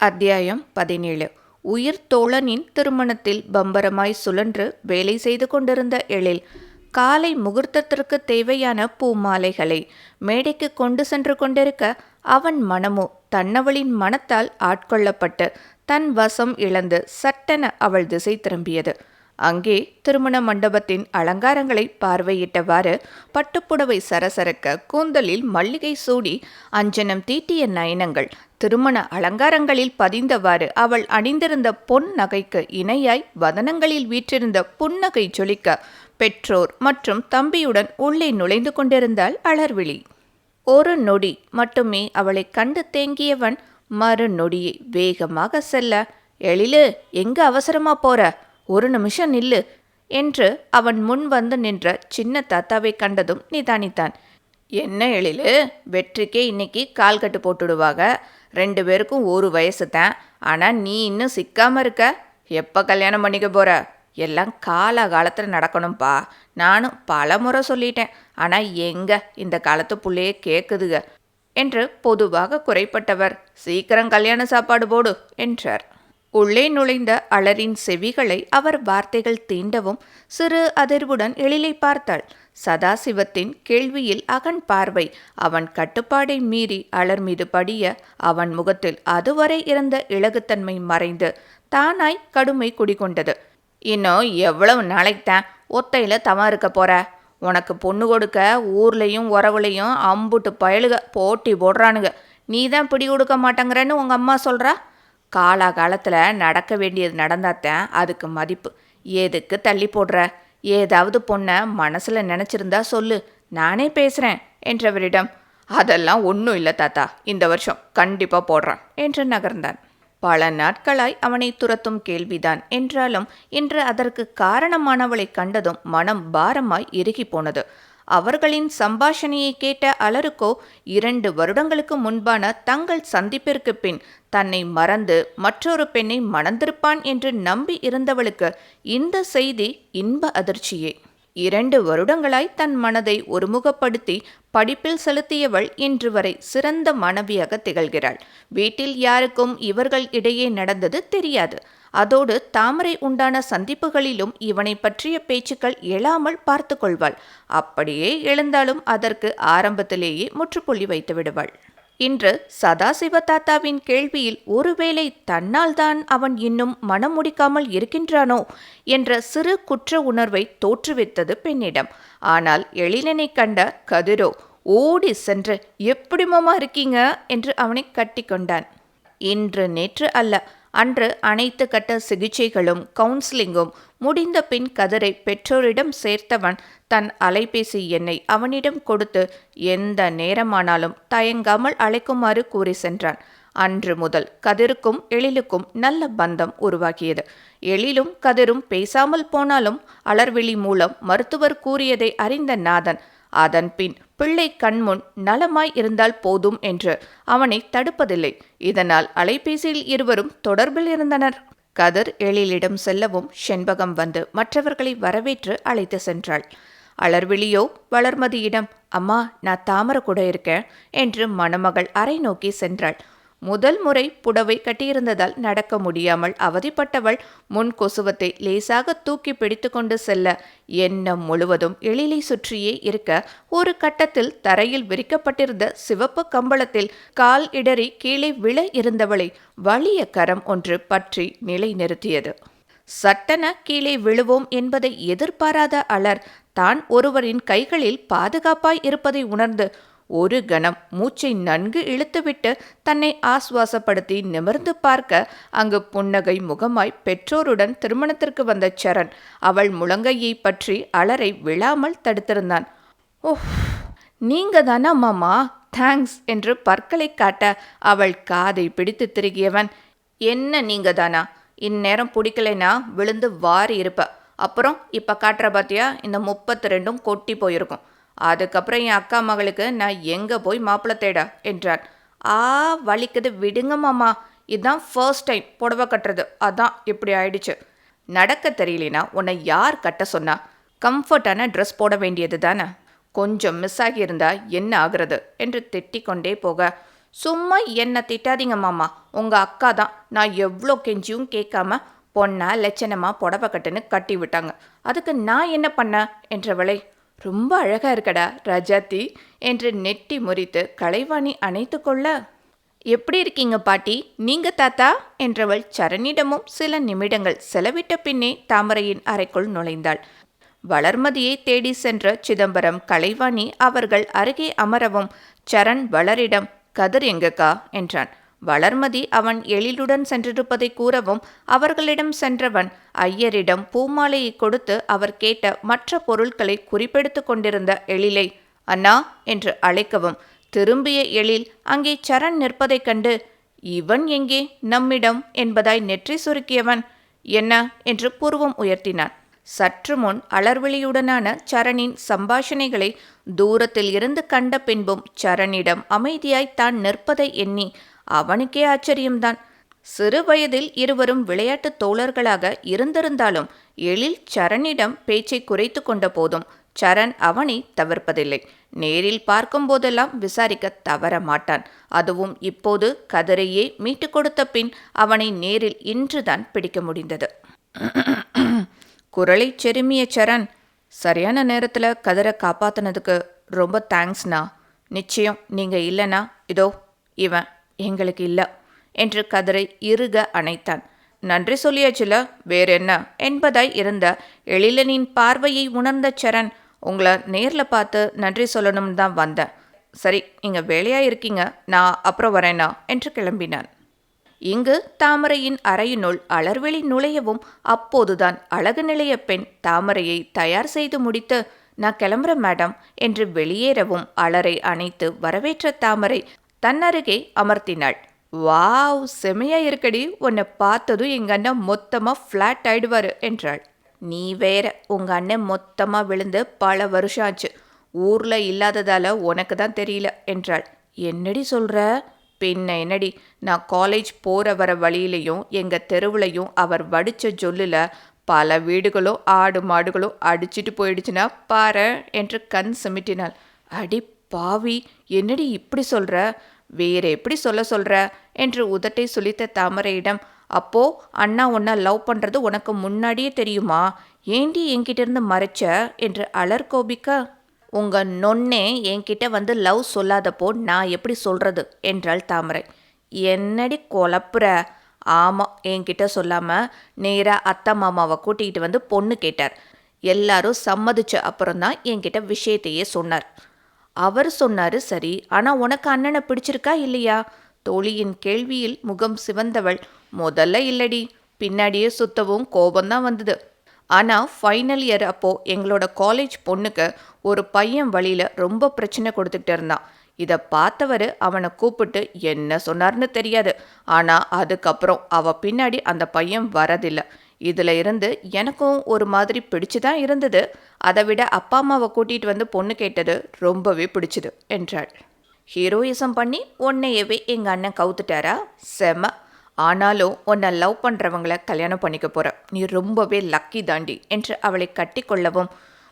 அத்தியாயம் பதினேழு. உயிர் தோழனின் திருமணத்தில் பம்பரமாய் சுழன்று வேலை செய்து கொண்டிருந்த எழில் காலை முகூர்த்தத்திற்கு தேவையான பூமாலைகளை மேடைக்கு கொண்டு சென்று கொண்டிருக்க அவன் மனமோ தன்னவளின் மனத்தால் ஆட்கொள்ளப்பட்டு தன் வசம் இழந்து சட்டென அவள் திசை திரும்பியது. அங்கே திருமண மண்டபத்தின் அலங்காரங்களை பார்வையிட்டவாறு பட்டுப்புடவை சரசரக்க கூந்தலில் மல்லிகை சூடி அஞ்சனம் தீட்டிய நயனங்கள் திருமண அலங்காரங்களில் பதிந்தவாறு அவள் அணிந்திருந்த பொன் நகைக்கு இணையாய் வதனங்களில் வீற்றிருந்த புன்னகை ஜொலிக்க பெற்றோர் மற்றும் தம்பியுடன் உள்ளே நுழைந்து கொண்டிருந்தாள் அலர்விழி. ஒரு நொடி மட்டுமே அவளை கண்டு தேங்கியவன் மறு நொடியை வேகமாக செல்ல எழிலு எங்க அவசரமா போற? ஒரு நிமிஷம் நில்லு என்று அவன் முன் வந்து நின்ற சின்ன தாத்தாவை கண்டதும் நிதானித்தான். என்ன எழிலு? வெற்றிக்கே இன்னைக்கு கால் கட்டு போட்டுடுவாங்க ரெண்டு பேருக்கும் ஒரு வயசு தான். ஆனால் நீ இன்னும் சிக்காம இருக்க. எப்போ கல்யாணம் பண்ணிக்க போற? எல்லாம் கால காலத்தில் நடக்கணும்ப்பா நானும் பல முறை சொல்லிட்டேன். ஆனால் எங்க இந்த காலத்து புள்ளையே கேட்குதுக என்று பொதுவாக குறைப்பட்டவர். சீக்கிரம் கல்யாண சாப்பாடு போடு என்றார். உள்ளே நுழைந்த அலரின் செவிகளை அவர் வார்த்தைகள் தீண்டவும் சிறு அதிர்வுடன் எழிலை பார்த்தாள். சதாசிவத்தின் கேள்வியில் அகன் பார்வை அவன் கட்டுப்பாடை மீறி அலர் மீது படிய அவன் முகத்தில் அதுவரை இருந்த இலகுத்தன்மை மறைந்து தானாய் கடுமை குடிகொண்டது. இன்னும் எவ்வளவு நாளைக்குத்தான் ஒத்தையில தவம் இருக்க போற? உனக்கு பொண்ணு கொடுக்க ஊர்லேயும் உறவுலையும் அம்புட்டு பயலுக போட்டி போடுறானுங்க. நீ தான் பிடி கொடுக்க மாட்டேங்கிறன்னு உங்கள் அம்மா சொல்கிறா காலாகாலத்தில் நடக்க வேண்டியது நடந்தாத்தான் அதுக்கு மதிப்பு. எதுக்கு தள்ளி போடுற? ஏதாவது பொண்ணை மனசில் நினச்சிருந்தா சொல்லு. நானே பேசுகிறேன் என்றவரிடம் அதெல்லாம் ஒன்றும் இல்லை தாத்தா. இந்த வருஷம் கண்டிப்பாக போடுறான் என்று நகர்ந்தான். பல நாட்களாய் அவனை துரத்தும் கேள்விதான் என்றாலும் இன்று அதற்கு காரணமானவளை கண்டதும் மனம் பாரமாய் இறுகி போனது. அவர்களின் சம்பாஷணையை கேட்ட அலருக்கோ இரண்டு வருடங்களுக்கு முன்பான தங்கள் சந்திப்பிற்கு பின் தன்னை மறந்து மற்றொரு பெண்ணை மணந்திருப்பான் என்று நம்பி இருந்தவளுக்கு இந்த செய்தி இன்ப அதிர்ச்சியே. இரண்டு வருடங்களாய் தன் மனதை ஒருமுகப்படுத்தி படிப்பில் செலுத்தியவள் இன்று வரை சிறந்த மனைவியாக திகழ்கிறாள். வீட்டில் யாருக்கும் இவர்கள் இடையே நடந்தது தெரியாது. அதோடு தாமரை உண்டான சந்திப்புகளிலும் இவனை பற்றிய பேச்சுக்கள் எழாமல் பார்த்து கொள்வாள். அப்படியே எழுந்தாலும் அதற்கு ஆரம்பத்திலேயே முற்றுப்புள்ளி வைத்து விடுவாள். இன்று சதாசிவ தாத்தாவின் கேள்வியில் ஒருவேளை தன்னால் தான் அவன் இன்னும் மனம் முடிக்காமல் இருக்கின்றானோ என்ற சிறு குற்ற உணர்வை தோற்றுவித்தது பெண்ணிடம். ஆனால் எழிலனை கண்ட கதிரோ ஓடி சென்று எப்படி மாமா இருக்கீங்க? என்று அவனை கட்டிக்கொண்டான் இன்று நேற்று அல்ல அன்று அனைத்து கட்ட சிகிச்சைகளும் கவுன்சிலிங்கும் முடிந்த பின் கதரை பெற்றோரிடம் சேர்த்தவன் தன் அலைபேசி எண்ணை அவனிடம் கொடுத்து எந்த நேரமானாலும் தயங்காமல் அழைக்குமாறு கூறி சென்றான். அன்று முதல் கதிருக்கும் எழிலுக்கும் நல்ல பந்தம் உருவாகியது. எழிலும் கதிரும் பேசாமல் போனாலும் அலர்விழி மூலம் மருத்துவர் கூறியதை அறிந்த நாதன் அதன் பின் பிள்ளை கண்முன் நலமாய் இருந்தால் போதும் என்று அவனை தடுப்பதில்லை. இதனால் அலைபேசியில் இருவரும் தொடர்பில் இருந்தனர். கதிர் எழிலிடம் செல்லவும் செண்பகம் வந்து மற்றவர்களை வரவேற்று அழைத்து சென்றாள். அலர்விழியோ வளர்மதியிடம். அம்மா நான் தாமர கூட இருக்கேன் என்று மணமகள் அறை நோக்கி சென்றாள். முதல் முறை புடவை கட்டியிருந்ததால் நடக்க முடியாமல் அவதிப்பட்டவள் முன் கொசுவத்தை லேசாக தூக்கி பிடித்து கொண்டு செல்ல எண்ணம் முழுவதும் எழிலை சுற்றியே இருக்க ஒரு கட்டத்தில் தரையில் விரிக்கப்பட்டிருந்த சிவப்பு கம்பளத்தில் கால் இடறி கீழே விழ இருந்தவளை வலிய கரம் ஒன்று பற்றி நிலை நிறுத்தியது சட்டென கீழே விழுவோம் என்பதை எதிர்பாராத அலர் தான் ஒருவரின் கைகளில் பாதுகாப்பாய் இருப்பதை உணர்ந்து ஒரு கணம் மூச்சை நன்கு இழுத்துவிட்டு தன்னை ஆஸ்வாசப்படுத்தி நிமிர்ந்து பார்க்க அங்கு புன்னகை முகமாய் பெற்றோருடன் திருமணத்திற்கு வந்த சரண் அவள் முழங்கையை பற்றி அலரை விழாமல் தடுத்திருந்தான். ஓஹ் நீங்க தானா மாமா? தேங்க்ஸ் என்று பற்களை காட்ட அவள் காதை பிடித்து திருகியவன். என்ன நீங்க தானா இந்நேரம் பிடிக்கலைனா விழுந்து வாரி இருப்ப அப்புறம் இப்போ காட்டுற பாத்தியா? இந்த முப்பத்து ரெண்டும் கொட்டி போயிருக்கும். அதுக்கப்புறம் என் அக்கா மகளுக்கு நான் எங்கே போய் மாப்பிள்ளை தேட? என்றார் ஆ வலிக்குது. விடுங்க மாமா. இதுதான் ஃபர்ஸ்ட் டைம் புடவை கட்டுறது. அதான் இப்படி ஆயிடுச்சு. நடக்க தெரியலனா உன்னை யார் கட்ட சொன்னா? கம்ஃபர்டான ட்ரெஸ் போட வேண்டியது தானே. கொஞ்சம் மிஸ் ஆகியிருந்தா என்ன ஆகிறது? என்று திட்டிக் கொண்டே போக சும்மா என்ன திட்டாதீங்க மாமா. உங்கள் அக்கா தான். நான் எவ்வளோ கெஞ்சியும் கேட்காம பொண்ணா லட்சணமாக புடவை கட்டுன்னு கட்டி விட்டாங்க. அதுக்கு நான் என்ன பண்ண? என்றவளை ரொம்ப அழகா இருக்கடா ரஜாத்தி என்று நெட்டி முறித்து கலைவாணி அணைத்து கொள்ள எப்படி இருக்கீங்க பாட்டி? நீங்க தாத்தா? என்றவள் சரணிடமும் சில நிமிடங்கள் செலவிட்ட பின்னே தாமரையின் அறைக்குள் நுழைந்தாள். வளர்மதியை தேடி சென்ற சிதம்பரம் கலைவாணி அவர்கள் அருகே அமரவும் சரண் வளரிடம் கதிர் எங்கக்கா? என்றான். வளர்மதி அவன் எழிலுடன் சென்றிருப்பதை கூறவும் அவர்களிடம் சென்றவன் ஐயரிடம் பூமாலையை கொடுத்து அவர் கேட்ட மற்ற பொருட்களை குறிப்பெடுத்து கொண்டிருந்த எழிலை அண்ணா என்று அழைக்கவும் திரும்பிய எழில் அங்கே சரண் நிற்பதைக் கண்டு இவன் எங்கே? நம்மிடம் என்பதாய் நெற்றி சுருக்கியவன் என்ன என்று பூர்வம் உயர்த்தினான். சற்று முன் அலர்விழியுடனான சரணின் சம்பாஷணைகளை தூரத்தில் இருந்து கண்ட பின்பும் சரணிடம் அமைதியாய் தான் நிற்பதை எண்ணி அவனுக்கே ஆச்சரியம்தான். சிறு வயதில் இருவரும் விளையாட்டு தோழர்களாக இருந்திருந்தாலும் எழில் சரணிடம் பேச்சை குறைத்து கொண்ட போதும் சரண் அவனை தவிர்ப்பதில்லை. நேரில் பார்க்கும்போதெல்லாம் விசாரிக்க தவற மாட்டான். அதுவும் இப்போது கதிரையே மீட்டு கொடுத்த பின் அவனை நேரில் இன்றுதான் பிடிக்க முடிந்தது. குரலை செருமிய சரண் சரியான நேரத்தில் கதிரை காப்பாத்தினதுக்கு ரொம்ப தேங்க்ஸ்ண்ணா நிச்சயம் நீங்கள் இல்லைனா இதோ இவன். எங்களுக்கு இல்லை என்று கதிரை இறுக அணைத்தான். நன்றி சொல்லியாச்சுல வேற என்ன என்பதாய் இருந்த எழிலனின் பார்வையை உணர்ந்த சரண் உங்களை நேரில் பார்த்து நன்றி சொல்லணும்னு தான் வந்தேன். சரி இங்கே வேலையாக இருக்கீங்க நான் அப்புறம் வரேனா? என்று கிளம்பினான். இங்கு தாமரையின் அறையினுள் அலர்வெளி நுழையவும் அப்போதுதான் அழகு நிலைய பெண் தாமரையை தயார் செய்து முடித்து நான் கிளம்புறேன் மேடம் என்று வெளியேறவும் அலரை அணைத்து வரவேற்ற தாமரை தன்னருகே அமர்த்தினாள். வாவ்! செமையா இருக்கடி. உன்னை பார்த்ததும் எங்க அண்ணன் மொத்தமா ஃப்ளாட் ஆயிடுவார் என்றாள். நீ வேற. உங்க அண்ணன் மொத்தமா விழுந்து பல வருஷம் ஆச்சு. ஊர்ல இல்லாததால உனக்கு தான் தெரியல என்றாள். என்னடி சொல்ற? பின்ன என்னடி? நான் காலேஜ் போற வர வழியிலையும் எங்க தெருவுலையும் அவர் வடிச்ச சொல்லில் பல வீடுகளும் ஆடு மாடுகளும் அடிச்சிட்டு போயிடுச்சுன்னா பாரு என்று கண் சிமிட்டினாள். அடி பாவி என்னடி இப்படி சொல்ற? வேற எப்படி சொல்ல சொல்ற? என்று உதட்டை சுழித்த தாமரையிடம் அப்போ அண்ணா உன்னை லவ் பண்றது உனக்கு முன்னாடியே தெரியுமா? ஏண்டி என்கிட்ட இருந்து மறைச்ச? என்று அலர் கோபிக்க உங்க நொன்னே என்கிட்ட வந்து லவ் சொல்லாதப்போ நான் எப்படி சொல்றது? என்றாள் தாமரை. என்னடி குழப்புற? ஆமாம் என்கிட்ட சொல்லாமல் நேராக அத்தை மாமாவை கூட்டிகிட்டு வந்து பொண்ணு கேட்டார். எல்லாரும் சம்மதிச்ச அப்புறம் தான் என்கிட்ட விஷயத்தையே சொன்னார். அவர் சொன்னாரு சரி ஆனா உனக்கு அண்ணனை பிடிச்சிருக்கா இல்லையா? தோழியின் கேள்வியில் முகம் சிவந்தவள் முதல்ல இல்லடி பின்னாடியே சுத்தவும் கோபம்தான் வந்தது. ஆனால் ஃபைனல் இயர் அப்போ எங்களோட காலேஜ் பொண்ணுக்கு ஒரு பையன் வழியில் ரொம்ப பிரச்சனை கொடுத்துக்கிட்டு இருந்தான். இதை பார்த்தவர் அவனை கூப்பிட்டு என்ன சொன்னார்னு தெரியாது. ஆனால் அதுக்கப்புறம் அவள் பின்னாடி அந்த பையன் வரதில்லை. இதில் இருந்து எனக்கும் ஒரு மாதிரி பிடிச்சு தான் இருந்தது. அதை விட அப்பா அம்மாவை கூட்டிகிட்டு வந்து பொண்ணு கேட்டது ரொம்பவே பிடிச்சிது என்றாள். ஹீரோயிசம் பண்ணி உன்னையவே எங்கள் அண்ணன் கவுத்துட்டாரா? செம. ஆனாலும் உன்னை லவ் பண்ணுறவங்கள கல்யாணம் பண்ணிக்க போகிற நீ ரொம்பவே லக்கி தாண்டி என்று அவளை கட்டி கொள்ளவும்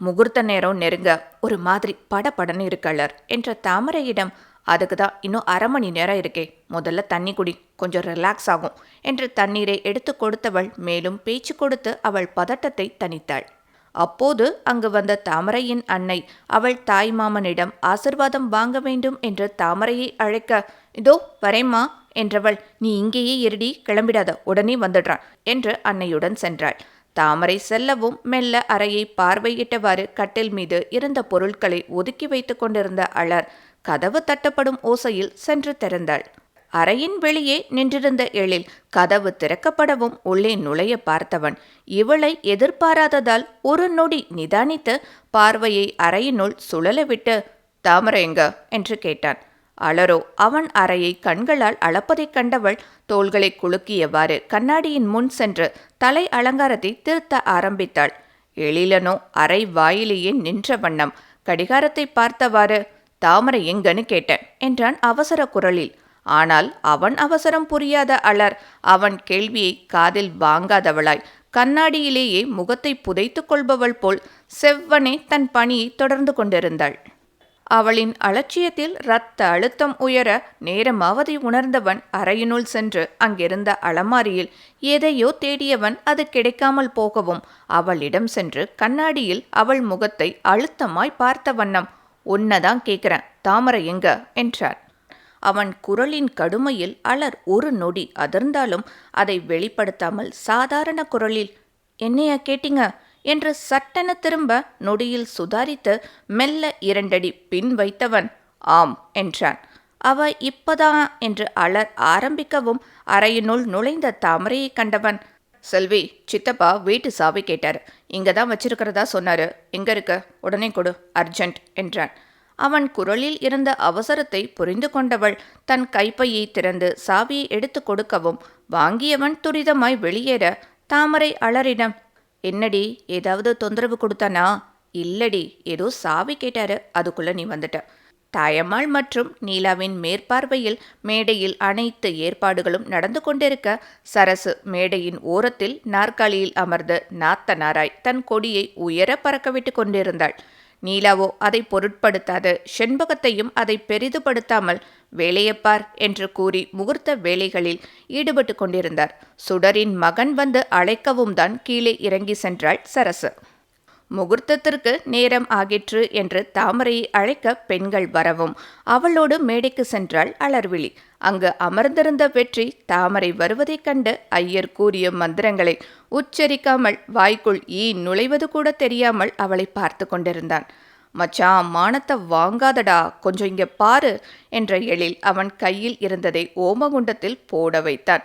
முகூர்த்த நேரம் நெருங்க ஒரு மாதிரி படபடன்னு இருக்காளர் என்ற தாமரையிடம் அதுக்கு தான் இன்னும் அரை மணி நேரம் இருக்கே. முதல்ல தண்ணி குடி. கொஞ்சம் ரிலாக்ஸ் ஆகும் என்று தண்ணீரை எடுத்து கொடுத்தவள் மேலும் பேச்சு கொடுத்து அவள் பதட்டத்தை தணித்தாள். அப்போது அங்கு வந்த தாமரையின் அன்னை அவள் தாய் மாமனிடம் ஆசிர்வாதம் வாங்க வேண்டும் என்று தாமரையை அழைக்க இதோ வரேம்மா என்றவள் நீ இங்கேயே இருடி கிளம்பிடாத உடனே வந்துடுறான் என்று அன்னையுடன் சென்றாள். தாமரை செல்லவும் மெல்ல அறையை பார்வையிட்டவாறு கட்டில் மீது இருந்த பொருட்களை ஒதுக்கி வைத்துக் கொண்டிருந்த அலர் கதவு தட்டப்படும் ஓசையில் சென்று திறந்தாள். அறையின் வெளியே நின்றிருந்த எழில் கதவு திறக்கப்படவும் உள்ளே நுழைய பார்த்தவன் இவளை எதிர்பாராததால் ஒரு நொடி நிதானித்து பார்வையை அறையினுள் சுழலவிட்டு தாமரை எங்க என்று கேட்டான். அலரோ அவன் அறையை கண்களால் அளப்பதைக் கண்டவள் தோள்களை குலுக்கியவாறு கண்ணாடியின் முன் சென்று தலை அலங்காரத்தை திருத்த ஆரம்பித்தாள். எழிலனோ அறை வாயிலேயே நின்ற வண்ணம் கடிகாரத்தை பார்த்தவாறு தாமரை எங்கன்னு கேட்டேன் என்றான் அவசர குரலில். ஆனால் அவன் அவசரம் புரியாத அலர். அவன் கேள்வியை காதில் வாங்காதவளாய் கண்ணாடியிலேயே முகத்தை புதைத்துக் கொள்பவள் போல் செவ்வனே தன் பணியை தொடர்ந்து கொண்டிருந்தாள். அவளின் அலட்சியத்தில் இரத்த அழுத்தம் உயர நேரமாவதை உணர்ந்தவன் அறையினுள் சென்று அங்கிருந்த அலமாரியில் எதையோ தேடியவன் அது கிடைக்காமல் போகவும் அவளிடம் சென்று கண்ணாடியில் அவள் முகத்தை அழுத்தமாய் பார்த்த வண்ணம் உன்னதான் கேட்குறேன். தாமரை எங்க? என்றார். அவன் குரலின் கடுமையில் அலர் ஒரு நொடி அதிர்ந்தாலும் அதை வெளிப்படுத்தாமல் சாதாரண குரலில் என்னையா கேட்டீங்க? என்று சட்டென திரும்ப நொடியில் சுதாரித்து மெல்ல இரண்டடி பின் வைத்தவன் ஆம் என்றான். அவ இப்பதான் என்று அலர் ஆரம்பிக்கவும் அறையினுள் நுழைந்த தாமரையை கண்டவன் செல்வி சித்தப்பா வீட்டு சாவி கேட்டார். இங்கே தான் வச்சிருக்கிறதா சொன்னாரு. எங்க இருக்க? உடனே கொடு அர்ஜென்ட் என்றான். அவன் குரலில் இருந்த அவசரத்தை புரிந்து கொண்டவள் தன் கைப்பையை திறந்து சாவியை எடுத்து கொடுக்கவும் வாங்கியவன் துரிதமாய் வெளியேற தாமரை அலறிடம் என்னடி ஏதாவது தொந்தரவு கொடுத்தானா? இல்லடி ஏதோ சாவி கேட்டாரு அதுக்குள்ள நீ வந்துட்ட. தாயம்மாள் மற்றும் நீலாவின் மேற்பார்வையில் மேடையில் அனைத்து ஏற்பாடுகளும் நடந்து கொண்டிருக்க சரசு மேடையின் ஓரத்தில் நாற்காலியில் அமர்ந்து நாத்தனாராய் தன் கொடியை உயர பறக்கவிட்டு கொண்டிருந்தாள். நீலாவோ அதை பொருட்படுத்தாது செண்பகத்தையும் அதை பெரிதுபடுத்தாமல் வேலையப்பார் என்று கூறி முகூர்த்த வேலைகளில் ஈடுபட்டு கொண்டிருந்தார். சுடரின் மகன் வந்து அழைக்கவும் தான் கீழே இறங்கி சென்றாள் சரசு. முகூர்த்தத்திற்கு நேரம் ஆகிற்று என்று தாமரையை அழைக்க பெண்கள் வரவும். அவளோடு மேடைக்கு சென்றாள் அலர்விழி. அங்கு அமர்ந்திருந்த வெற்றி தாமரை வருவதைக் கண்டு ஐயர் கூறிய மந்திரங்களை உச்சரிக்காமல் வாய்க்குள் ஈ நுழைவது கூட தெரியாமல் அவளை பார்த்து கொண்டிருந்தான். மச்சான் மானத்தை வாங்காதடா. கொஞ்சம் இங்கே பாரு என்ற எழில் அவன் கையில் இருந்ததை ஓமகுண்டத்தில் போட வைத்தான்.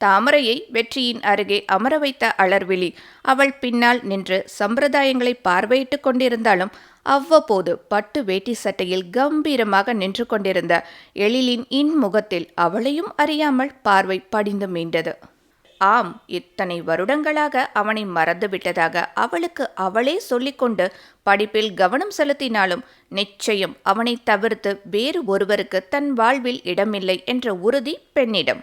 தாமரையை வெற்றியின் அருகே அமர வைத்த அலர்விழி அவள் பின்னால் நின்று சம்பிரதாயங்களை பார்வையிட்டுக் கொண்டிருந்தாலும் அவ்வப்போது பட்டு வேட்டி சட்டையில் கம்பீரமாக நின்று கொண்டிருந்த எழிலின் இன்முகத்தில் அவளையும் அறியாமல் பார்வை படிந்து மீண்டது. ஆம் இத்தனை வருடங்களாக அவனை மறந்துவிட்டதாக அவளுக்கு அவளே சொல்லிக்கொண்டு படிப்பில் கவனம் செலுத்தினாலும் நிச்சயம் அவனை தவிர்த்து வேறு ஒருவருக்கு தன் வாழ்வில் இடமில்லை என்ற உறுதி பெண்ணிடம்.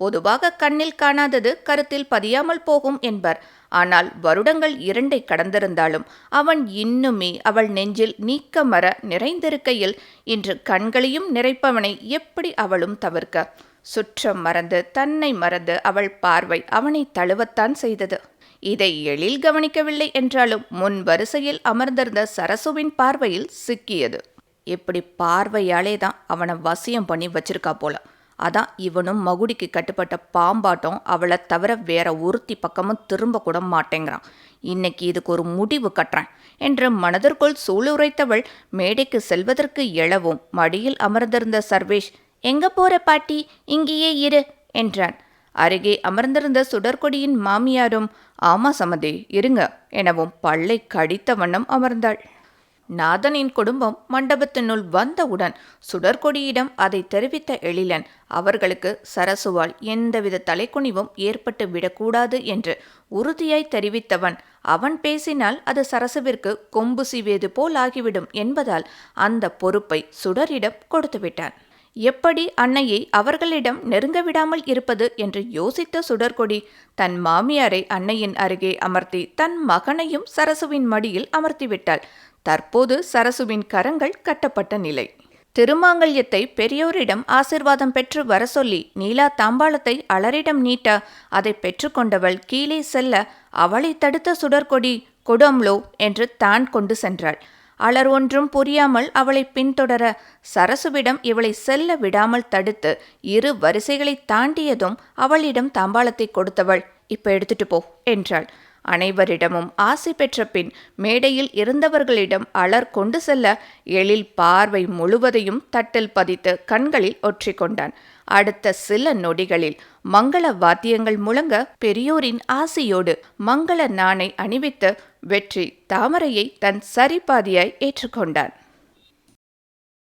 பொதுவாக கண்ணில் காணாதது கருத்தில் பதியாமல் போகும் என்பர். ஆனால் வருடங்கள் இரண்டை கடந்திருந்தாலும் அவன் இன்னுமே அவள் நெஞ்சில் நீக்கமர நிறைந்திருக்கையில் இன்று கண்களையும் நிறைப்பவனை எப்படி அவளும் தவிர்க்க? சுற்றம் மறந்து தன்னை மறந்து அவள் பார்வை அவனை தழுவத்தான் செய்தது. இதை எழில் கவனிக்கவில்லை என்றாலும் முன் வரிசையில் அமர்ந்திருந்த சரசுவின் பார்வையில் சிக்கியது. இப்படி பார்வையாலே தான் அவனை வசியம் பண்ணி வச்சிருக்கா போல. அதான் இவனும் மகுடிக்கு கட்டுப்பட்ட பாம்பாட்டம் அவளை தவிர வேற ஒருத்தி பக்கமும் திரும்ப கூட மாட்டேங்கிறான். இன்னைக்கு இதுக்கு ஒரு முடிவு கட்டுறேன் என்று மனதிற்குள் சூளுரைத்தவள் மேடைக்கு செல்வதற்கு எழவும் மடியில் அமர்ந்திருந்த சர்வேஷ் எங்க போற பாட்டி? இங்கேயே இரு என்றான். அருகே அமர்ந்திருந்த சுடற்கொடியின் மாமியாரும் ஆமா சமதே இருங்க எனவும் பல்லை கடித்த வண்ணம் அமர்ந்தாள். நாதனின் குடும்பம் மண்டபத்தினுள் வந்தவுடன் சுடற்கொடியிடம் அதை தெரிவித்த எழிலன் அவர்களுக்கு சரசுவால் எந்தவித தலைக்குனிவும் ஏற்பட்டு விடக்கூடாது என்று உறுதியாய் தெரிவித்தவன் அவன் பேசினால் அது சரசுவிற்கு கொம்பு சீவியது போல் ஆகிவிடும் என்பதால் அந்த பொறுப்பை சுடரிடம் கொடுத்துவிட்டான் எப்படி அன்னையை அவர்களிடம் நெருங்க விடாமல் இருப்பது? என்று யோசித்த சுடர்கொடி தன் மாமியாரை அன்னையின் அருகே அமர்த்தி தன் மகனையும் சரசுவின் மடியில் அமர்த்திவிட்டாள் தற்போது சரசுவின் கரங்கள் கட்டப்பட்ட நிலை. திருமாங்கல்யத்தை பெரியோரிடம் ஆசிர்வாதம் பெற்று வர சொல்லி நீலா தாம்பாளத்தை அலரிடம் நீட்ட அதை பெற்றுக்கொண்டவள் கீழே செல்ல அவளை தடுத்த சுடர்கொடி கொடம்லோ என்று தான் கொண்டு சென்றாள். அலர் ஒன்றும் புரியாமல் அவளை பின்தொடர சரசுவிடம் இவளை செல்ல விடாமல் தடுத்து இரு வரிசைகளை தாண்டியதும் அவளிடம் தாம்பாளத்தை கொடுத்தவள் இப்ப எடுத்துட்டு போ என்றாள். அனைவரிடமும் ஆசை பெற்ற பின் மேடையில் இருந்தவர்களிடம் அலர் கொண்டு செல்ல எழில் பார்வை முழுவதையும் தட்டில் பதித்து கண்களில் ஒற்றிக்கொண்டான். அடுத்த சில நொடிகளில் மங்கள வாத்தியங்கள் முழங்க பெரியோரின் ஆசையோடு மங்கள நாணை அணிவித்து வெற்றி தாமரையை தன் சரிபாதியாய் ஏற்றுக்கொண்டான்.